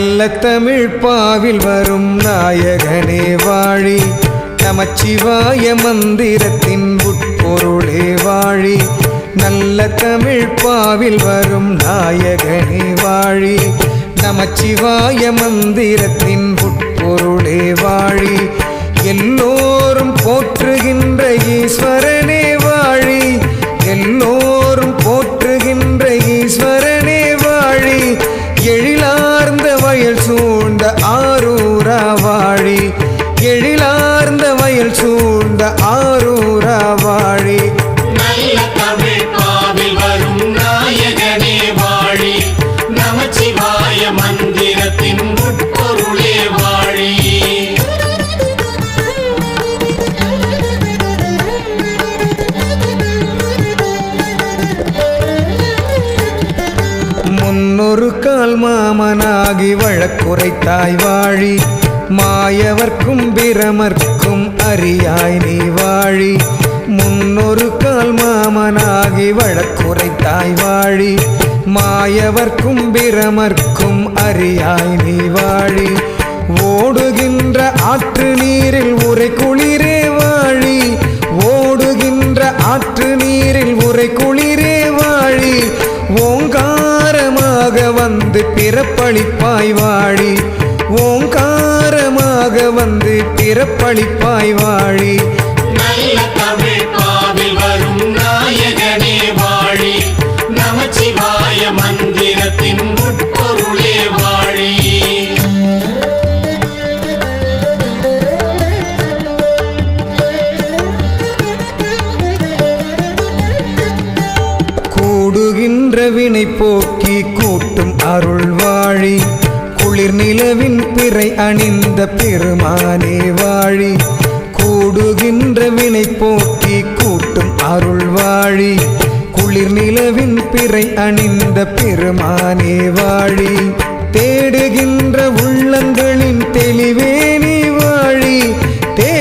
நல்ல தமிழ் பாவில் வரும் நாயகனே வாழி. நமச்சிவாய மந்திரத்தின் உட்பொருளே வாழி. நல்ல தமிழ் பாவில் வரும் நாயகனே வாழி. நமச்சிவாய மந்திரத்தின் உட்பொருளே வாழி. எல்லோரும் போற்றுகின்ற ஈஸ்வர வயல் சூழ்ந்த ஆரூரா வாழி நல்ல தமிழ் பாவில் வரும் நாயகனே வாழி. நமச்சிவாய மந்திரத்தின் உட்பொருளே வாழி. முன்னொரு கால் மாமனாகி வழக்குரைத்தாய் வாழி. மாயவர்க்கும் பிரமர்க்கும் அறியாய் நீ வாழி முன்னொரு கால் மாமனாகி வழக்குரைத்தாய் வாழி. மாயவர்க்கும் பிரமர்க்கும் அறியாய் நீ வாழி. ஓடுகின்ற ஆற்று நீரில் உரை குளிரே வாழி. ஓடுகின்ற ஆற்று நீரில் உரை குளிரே வாழி. ஓங்காரமாக வந்து பிறப்பளிப்பாய் வாழி. வந்து பிறப்பளிப்பாய் வாழி. நல்ல தமிழ் பாவில் வரும் நாயகனே வாழி. நமச்சிவாய மந்திரத்தின் உட்பொருளே வாழி. கூடுகின்ற வினை போக்கி கூட்டும் அருள் வாழி. குளிர் நிலவின் பிறை அணிந்த பெருமானே வாழி கூடுகின்ற வினை போக்கி கூட்டும் அருள் வாழி குளிர் நிலவின் பிறை அணிந்த பெருமானே வாழி தேடுகின்ற உள்ளங்களின் தெளிவே நீ வாழி தே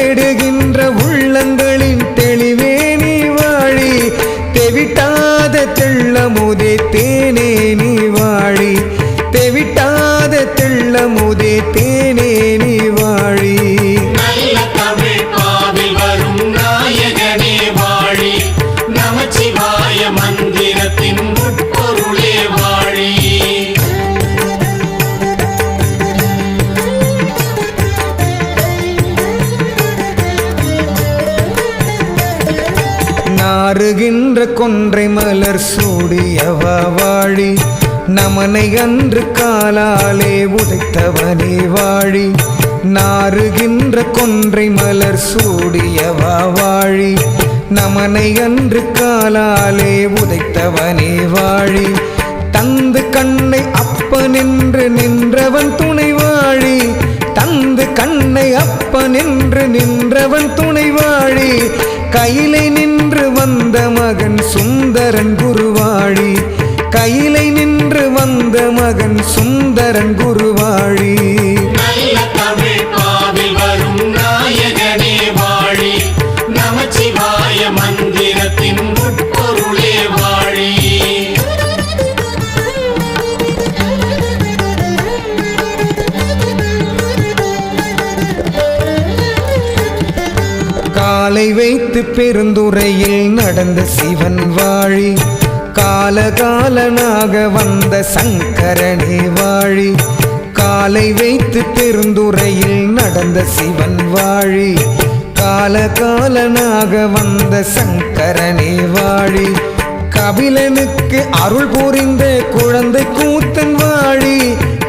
தெள்ளமுதே தேனே நீ வாழி. மந்திரத்தின் உட்பொருளே வாழி. நாறுகின்ற கொன்றை மலர் சூடியவ வாழி. நமனை அன்று காலாலே உடைத்தவனே வாழி. நாறுகின்ற கொன்றை மலர் சூடியவா வாழி. நமனை அன்று காலாலே உதைத்தவனே வாழி. தந்து கண்ணை அப்ப நின்று நின்றவன் துணை வாழி. தந்து கண்ணை அப்ப நின்று நின்றவன் துணை வாழி. கையிலை நின்று வந்த மகன் சுந்தரன் குரு சுந்தரன் குருவாழி. வாழி. நமச்சிவாய மந்திரத்தின் உட்பொருளே வாழி. காலை வைத்து பெருந்துறையில் நடந்த சிவன் வாழி. காலகாலனாக வந்த சங்கரனே வாழி காலை வைத்து பெருந்துறையில் நடந்த சிவன் வாழி காலகாலனாக வந்த சங்கரனே வாழி கபிலனுக்கு அருள் புரிந்த குழந்தை கூத்தன் வாழி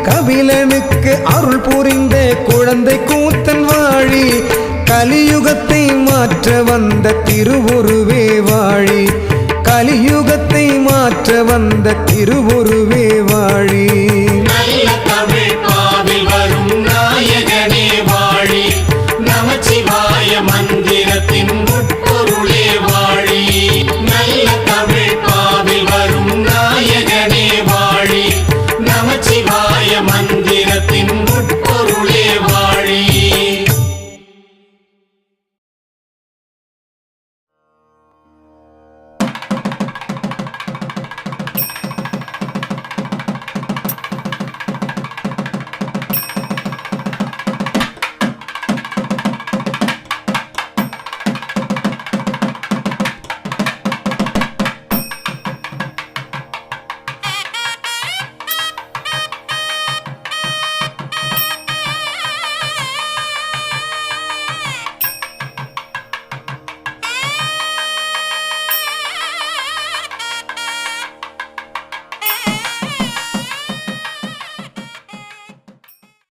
கபிலனுக்கு அருள் புரிந்த குழந்தை கூத்தன் வாழி கலியுகத்தை மாற்ற வந்த திருவுருவே வாழி. கலியுகத்தை மாற்ற வந்த திருவுருவே வாழி.